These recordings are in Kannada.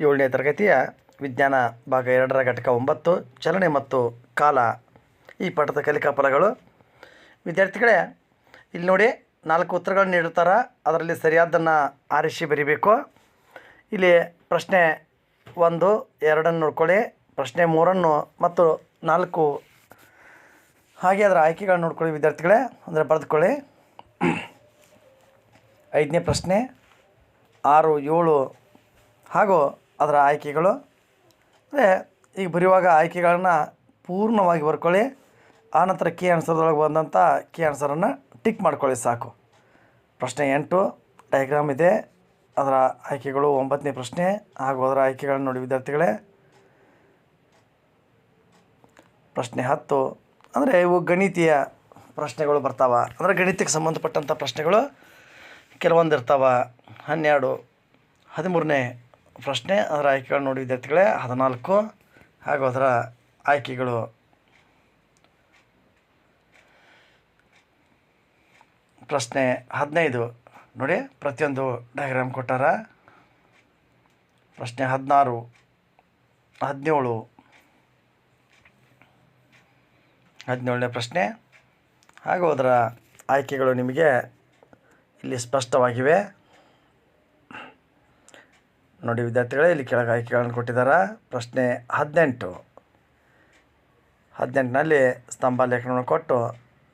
ಏಳನೇ ತರಗತಿಯ ವಿಜ್ಞಾನ ಭಾಗ ಎರಡರ ಘಟಕ ಒಂಬತ್ತು, ಚಲನೆ ಮತ್ತು ಕಾಲ. ಈ ಪಾಠದ ಕಲಿಕಾ ಫಲಗಳು. ವಿದ್ಯಾರ್ಥಿಗಳೇ, ಇಲ್ಲಿ ನೋಡಿ ನಾಲ್ಕು ಉತ್ತರಗಳನ್ನು ನೀಡುತ್ತಾರೆ ಅದರಲ್ಲಿ ಸರಿಯಾದ್ದನ್ನು ಆರಿಸಿ ಬರೀಬೇಕು. ಇಲ್ಲಿ ಪ್ರಶ್ನೆ ಒಂದು, ಎರಡನ್ನು ನೋಡ್ಕೊಳ್ಳಿ. ಪ್ರಶ್ನೆ ಮೂರನ್ನು ಮತ್ತು ನಾಲ್ಕು. ಹಾಗೆ ಅದರ ಆಯ್ಕೆಗಳನ್ನು ನೋಡ್ಕೊಳ್ಳಿ ವಿದ್ಯಾರ್ಥಿಗಳೇ. ಅಂದರೆ ಬರೆದುಕೊಳ್ಳಿ. ಐದನೇ ಪ್ರಶ್ನೆ, ಆರು, ಏಳು ಹಾಗೂ ಅದರ ಆಯ್ಕೆಗಳು. ಅಂದರೆ ಈಗ ಬರೆಯುವಾಗ ಆಯ್ಕೆಗಳನ್ನು ಪೂರ್ಣವಾಗಿ ಬರ್ಕೊಳ್ಳಿ. ಆನಂತರ ಕೆ ಆನ್ಸರ್ದೊಳಗೆ ಬಂದಂಥ ಕೆ ಆನ್ಸರನ್ನು ಟಿಕ್ ಮಾಡ್ಕೊಳ್ಳಿ ಸಾಕು. ಪ್ರಶ್ನೆ ಎಂಟು ಡಯಾಗ್ರಾಮ್ ಇದೆ. ಅದರ ಆಯ್ಕೆಗಳು ಒಂಬತ್ತನೇ ಪ್ರಶ್ನೆ ಹಾಗೂ ಅದರ ಆಯ್ಕೆಗಳನ್ನು ನೋಡಿ ವಿದ್ಯಾರ್ಥಿಗಳೇ. ಪ್ರಶ್ನೆ ಹತ್ತು, ಅಂದರೆ ಇವು ಗಣಿತೀಯ ಪ್ರಶ್ನೆಗಳು ಬರ್ತಾವೆ. ಅಂದರೆ ಗಣಿತಕ್ಕೆ ಸಂಬಂಧಪಟ್ಟಂಥ ಪ್ರಶ್ನೆಗಳು ಕೆಲವೊಂದು ಇರ್ತಾವೆ ಹನ್ನೆರಡು, ಹದಿಮೂರನೇ ಪ್ರಶ್ನೆ ಅದರ ಆಯ್ಕೆಗಳು ನೋಡಿ ವಿದ್ಯಾರ್ಥಿಗಳೇ, ಹದಿನಾಲ್ಕು ಹಾಗೂ ಅದರ ಆಯ್ಕೆಗಳು. ಪ್ರಶ್ನೆ ಹದಿನೈದು. ನೋಡಿ, ಪ್ರತಿಯೊಂದು ಡಯಾಗ್ರಾಮ್ ಕೊಟ್ಟಾರ. ಪ್ರಶ್ನೆ ಹದಿನಾರು, ಹದಿನೇಳು. ಹದಿನೇಳನೇ ಪ್ರಶ್ನೆ. ಹಾಗೂ ಅದರ ಆಯ್ಕೆಗಳು ನಿಮಗೆ ಇಲ್ಲಿ ಸ್ಪಷ್ಟವಾಗಿವೆ. ನೋಡಿ ವಿದ್ಯಾರ್ಥಿಗಳೇ, ಇಲ್ಲಿ ಕೆಳಗೆ ಆಯ್ಕೆಗಳನ್ನು ಕೊಟ್ಟಿದ್ದಾರೆ. ಪ್ರಶ್ನೆ ಹದಿನೆಂಟು. ಹದಿನೆಂಟಿನಲ್ಲಿ ಸ್ತಂಭ ಲೇಖನವನ್ನು ಕೊಟ್ಟು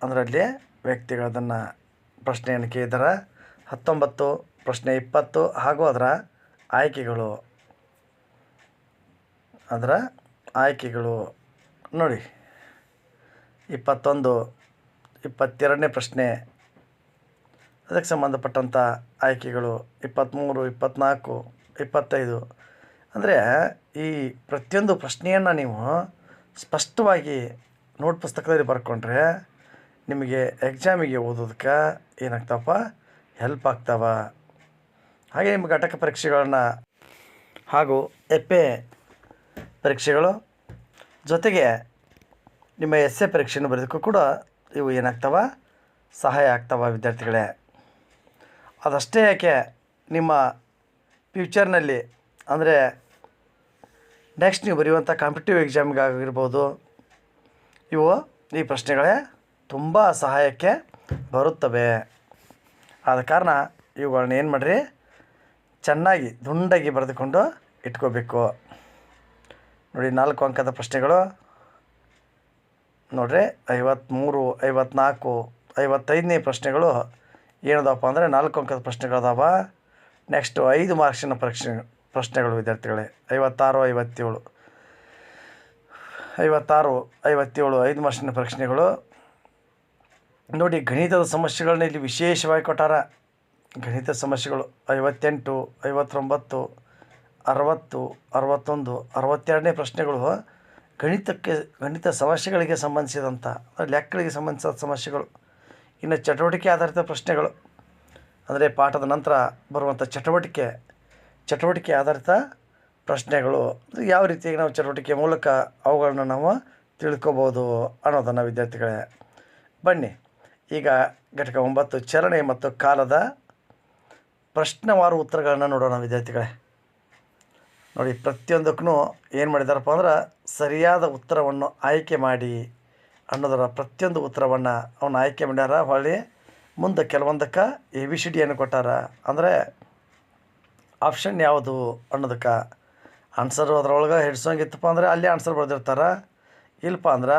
ಅದರಲ್ಲಿ ವ್ಯಕ್ತಿಗಳದನ್ನು ಪ್ರಶ್ನೆಯನ್ನು ಕೇಳಿದ್ದಾರೆ. ಹತ್ತೊಂಬತ್ತು, ಪ್ರಶ್ನೆ ಇಪ್ಪತ್ತು ಹಾಗೂ ಅದರ ಆಯ್ಕೆಗಳು. ಅದರ ಆಯ್ಕೆಗಳು ನೋಡಿ. ಇಪ್ಪತ್ತೊಂದು, ಇಪ್ಪತ್ತೆರಡನೇ ಪ್ರಶ್ನೆ. ಅದಕ್ಕೆ ಸಂಬಂಧಪಟ್ಟಂಥ ಆಯ್ಕೆಗಳು ಇಪ್ಪತ್ತ್ಮೂರು, ಇಪ್ಪತ್ತ್ನಾಲ್ಕು. ಇಪ್ಪತ್ತೈದು. ಅಂದರೆ ಈ ಪ್ರತಿಯೊಂದು ಪ್ರಶ್ನೆಯನ್ನು ನೀವು ಸ್ಪಷ್ಟವಾಗಿ ನೋಟ್ ಪುಸ್ತಕದಲ್ಲಿ ಬರ್ಕೊಂಡ್ರೆ ನಿಮಗೆ ಎಕ್ಸಾಮಿಗೆ ಓದೋದಕ್ಕೆ ಏನಾಗ್ತಾವಪ್ಪ? ಹೆಲ್ಪ್ ಆಗ್ತಾವ. ಹಾಗೆ ನಿಮ್ಮ ಘಟಕ ಪರೀಕ್ಷೆಗಳನ್ನು ಹಾಗೂ ಎಪ್ಪೆ ಪರೀಕ್ಷೆಗಳು ಜೊತೆಗೆ ನಿಮ್ಮ ಎಸ್ ಎ ಪರೀಕ್ಷೆಯನ್ನು ಬರೆದಕ್ಕೂ ಕೂಡ ಇವು ಏನಾಗ್ತಾವ? ಸಹಾಯ ಆಗ್ತಾವ ವಿದ್ಯಾರ್ಥಿಗಳೇ. ಅದಷ್ಟೇ ಯಾಕೆ ನಿಮ್ಮ ಫ್ಯೂಚರ್ನಲ್ಲಿ ಅಂದರೆ ನೆಕ್ಸ್ಟ್ ನೀವು ಬರೆಯುವಂಥ ಕಾಂಪಿಟೇಟಿವ್ ಎಕ್ಸಾಮ್ಗಾಗಿರ್ಬೋದು ಇವು ಈ ಪ್ರಶ್ನೆಗಳೇ ತುಂಬ ಸಹಾಯಕ್ಕೆ ಬರುತ್ತವೆ. ಆದ ಕಾರಣ ಇವುಗಳನ್ನ ಏನು ಮಾಡಿರಿ? ಚೆನ್ನಾಗಿ ದುಂಡಾಗಿ ಬರೆದುಕೊಂಡು ಇಟ್ಕೋಬೇಕು. ನೋಡಿ, ನಾಲ್ಕು ಅಂಕದ ಪ್ರಶ್ನೆಗಳು. ನೋಡಿರಿ ಐವತ್ತ್ಮೂರು ಐವತ್ನಾಲ್ಕು, ಐವತ್ತೈದನೇ ಪ್ರಶ್ನೆಗಳು ಏನದಪ್ಪ ಅಂದರೆ ನಾಲ್ಕು ಅಂಕದ ಪ್ರಶ್ನೆಗಳದಾವ. ನೆಕ್ಸ್ಟು ಐದು ಮಾರ್ಕ್ಸಿನ ಪ್ರಶ್ನೆ, ಪ್ರಶ್ನೆಗಳು ವಿದ್ಯಾರ್ಥಿಗಳೇ. ಐವತ್ತಾರು, ಐವತ್ತೇಳು. ಐವತ್ತಾರು, ಐವತ್ತೇಳು, ಐದು ಮಾರ್ಕ್ಸಿನ ಪ್ರಶ್ನೆಗಳು. ನೋಡಿ, ಗಣಿತದ ಸಮಸ್ಯೆಗಳನ್ನ ಇಲ್ಲಿ ವಿಶೇಷವಾಗಿ ಕೊಟ್ಟಾರ. ಗಣಿತ ಸಮಸ್ಯೆಗಳು ಐವತ್ತೆಂಟು, ಐವತ್ತೊಂಬತ್ತು, ಅರವತ್ತು, ಅರವತ್ತೊಂದು, ಅರವತ್ತೆರಡನೇ ಪ್ರಶ್ನೆಗಳು ಗಣಿತಕ್ಕೆ, ಗಣಿತ ಸಮಸ್ಯೆಗಳಿಗೆ ಸಂಬಂಧಿಸಿದಂಥ ಲೆಕ್ಕಗಳಿಗೆ ಸಂಬಂಧಿಸಿದ ಸಮಸ್ಯೆಗಳು. ಇನ್ನು ಚಟುವಟಿಕೆ ಆಧಾರಿತ ಪ್ರಶ್ನೆಗಳು. ಅಂದರೆ ಪಾಠದ ನಂತರ ಬರುವಂಥ ಚಟುವಟಿಕೆ ಚಟುವಟಿಕೆ ಆಧಾರಿತ ಪ್ರಶ್ನೆಗಳು. ಯಾವ ರೀತಿಯಾಗಿ ನಾವು ಚಟುವಟಿಕೆ ಮೂಲಕ ಅವುಗಳನ್ನ ನಾವು ತಿಳ್ಕೊಬೋದು ಅನ್ನೋದನ್ನು ವಿದ್ಯಾರ್ಥಿಗಳೇ, ಬನ್ನಿ. ಈಗ ಘಟಕ ಒಂಬತ್ತು ಚರಣೆ ಮತ್ತು ಕಾಲದ ಪ್ರಶ್ನವಾರು ಉತ್ತರಗಳನ್ನು ನೋಡೋಣ ವಿದ್ಯಾರ್ಥಿಗಳೇ. ನೋಡಿ, ಪ್ರತಿಯೊಂದಕ್ಕೂ ಏನು ಮಾಡಿದಾರಪ್ಪ ಅಂದ್ರೆ ಸರಿಯಾದ ಉತ್ತರವನ್ನು ಆಯ್ಕೆ ಮಾಡಿ ಅನ್ನೋದರ ಪ್ರತಿಯೊಂದು ಉತ್ತರವನ್ನು ಅವನು ಆಯ್ಕೆ ಮಾಡ್ಯಾರ ಹೊಳ್ಳಿ ಮುಂದೆ ಕೆಲವೊಂದಕ್ಕೆ ಎ ಬಿ ಸಿ ಡಿಯನ್ನು ಕೊಟ್ಟಾರ. ಅಂದರೆ ಆಪ್ಷನ್ ಯಾವುದು ಅನ್ನೋದಕ್ಕೆ. ಆನ್ಸರ್ ಅದರೊಳಗೆ ಹಿಡ್ಸೋಂಗಿತ್ತಪ್ಪ ಅಂದರೆ ಅಲ್ಲಿ ಆನ್ಸರ್ ಬರೆದಿರ್ತಾರೆ. ಇಲ್ಲಪ್ಪ ಅಂದ್ರೆ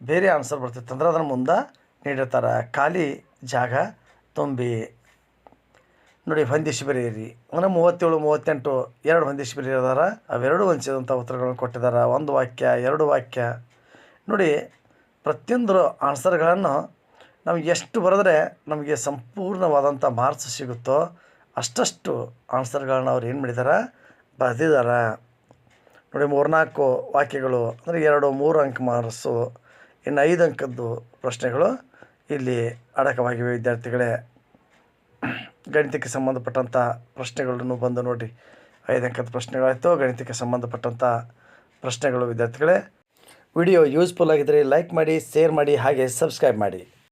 ಬೇರೆ ಆನ್ಸರ್ ಬರ್ತಿತ್ತಂದ್ರೆ ಅದನ್ನು ಮುಂದೆ ನೀಡಿರ್ತಾರೆ. ಖಾಲಿ ಜಾಗ ತುಂಬಿ. ನೋಡಿ ಹೊಂದಿಸಿ ಬರೆಯಿರಿ. ಅಂದರೆ ಮೂವತ್ತೇಳು, ಮೂವತ್ತೆಂಟು ಎರಡು ಹೊಂದಿಸಿ ಬರೆಯೋದಾರ. ಅವೆರಡು ಹೊಂದಿಸಿದಂಥ ಉತ್ತರಗಳನ್ನು ಕೊಟ್ಟಿದ್ದಾರೆ ಒಂದು ವಾಕ್ಯ, ಎರಡು ವಾಕ್ಯ. ನೋಡಿ ಪ್ರತಿಯೊಂದು ಆನ್ಸರ್ಗಳನ್ನು ನಾವು ಎಷ್ಟು ಬರೆದ್ರೆ ನಮಗೆ ಸಂಪೂರ್ಣವಾದಂಥ ಮಾರ್ಕ್ಸ್ ಸಿಗುತ್ತೋ ಅಷ್ಟಷ್ಟು ಆನ್ಸರ್ಗಳನ್ನ ಅವ್ರು ಏನು ಮಾಡಿದ್ದಾರೆ ಬರೆದಿದ್ದಾರೆ ನೋಡಿ, ಮೂರ್ನಾಲ್ಕು ವಾಕ್ಯಗಳು, ಅಂದರೆ ಎರಡು, ಮೂರು ಅಂಕ ಮಾರ್ಕ್ಸು, ಇನ್ನು ಐದು ಅಂಕದ್ದು ಪ್ರಶ್ನೆಗಳು ಇಲ್ಲಿ ಅಡಕವಾಗಿವೆ, ವಿದ್ಯಾರ್ಥಿಗಳೇ. ಗಣಿತಕ್ಕೆ ಸಂಬಂಧಪಟ್ಟಂಥ ಪ್ರಶ್ನೆಗಳನ್ನು ಬಂದು ನೋಡಿ. ಐದು ಅಂಕದ ಪ್ರಶ್ನೆಗಳಾಯಿತು, ಗಣಿತಕ್ಕೆ ಸಂಬಂಧಪಟ್ಟಂಥ ಪ್ರಶ್ನೆಗಳು, ವಿದ್ಯಾರ್ಥಿಗಳೇ. ವಿಡಿಯೋ ಯೂಸ್ಫುಲ್ ಆಗಿದ್ದರೆ ಲೈಕ್ ಮಾಡಿ, ಶೇರ್ ಮಾಡಿ, ಹಾಗೆ ಸಬ್ಸ್ಕ್ರೈಬ್ ಮಾಡಿ.